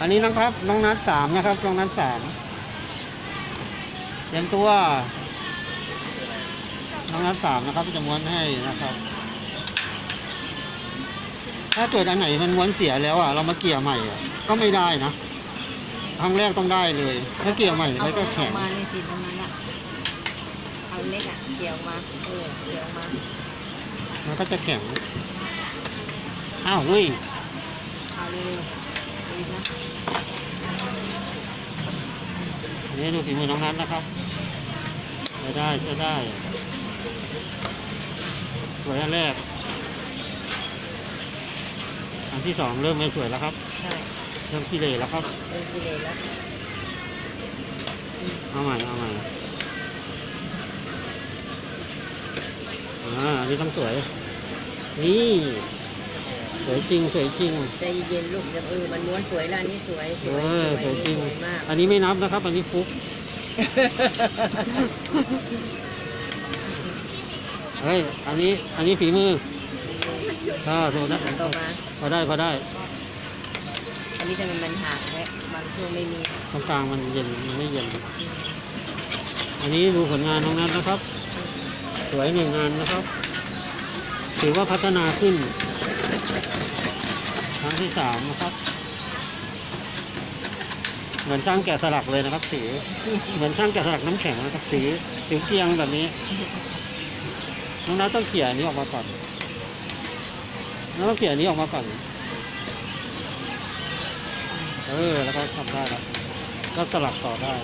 อันนี้นะครับ น้องนัดสามนะครับ น้องนัดสามเตรียมตัว น้องนัดสามนะครับจะม้วนให้นะครับ ถ้าเกิดอันไหนมันม้วนเสียแล้วอะ เรามาเกี่ยใหม่อะก็ไม่ได้นะครั้งแรกต้องได้เลย ถ้าเกี่ยใหม่เอาไม่ก็แข็งเอามาในสีตรงนั้นอะเอาเล็กอะเกี่ยวมาเออเกี่ยวมามันก็จะแข็งอ้าวเฮ้ยเอาเร็วๆดี นะอันนี้ดูฝีมือน้องนัทนะครับใช้ได้ใช้ได้สวยอันแรก อันที่สองเริ่มไม่สวยแล้วครับ ใช่เริ่มขี้เหร่แล้วครับเออกิเลสแล้วเอาใหม่เอาใหม่อ่าอันนี้ต้องสวย นี่ส วยจริงสวยจริงใจเย็นๆลูกเดี๋ยวเออมันม้วนสวยแล้วอันนี้สวยสเอวยอสวยสวยจริง สวยมากอันนี้ไม่นับนะครับ อันนี้ฟุกเฮ้ยอันนี้อันนี้ฝีมืออ่าถูกนะต่อมาพอได้พอได้อันนี้ทำไมมันหักแวะบางช่วงไม่มีตรงกลางมันเย็นมันไม่เย็น อันนี้ดูผลงานน้องนัทนะครับ สวยหนึ่งงานนะครับ ถือว่าพัฒนาขึ้น ครั้งที่สามนะครับ เหมือนช่างแกะสลักเลยนะครับ สี เหมือนช่างแกะสลักน้ำแข็งนะครับ สีสีเกียงแบบนี้น้องนัทต้องเขี่ยนี้ออกมาก่อนน้องต้องเขี่ยนนี้ออกมาก่อน เออ แล้วก็ทำได้แล้วก็สลักต่อได้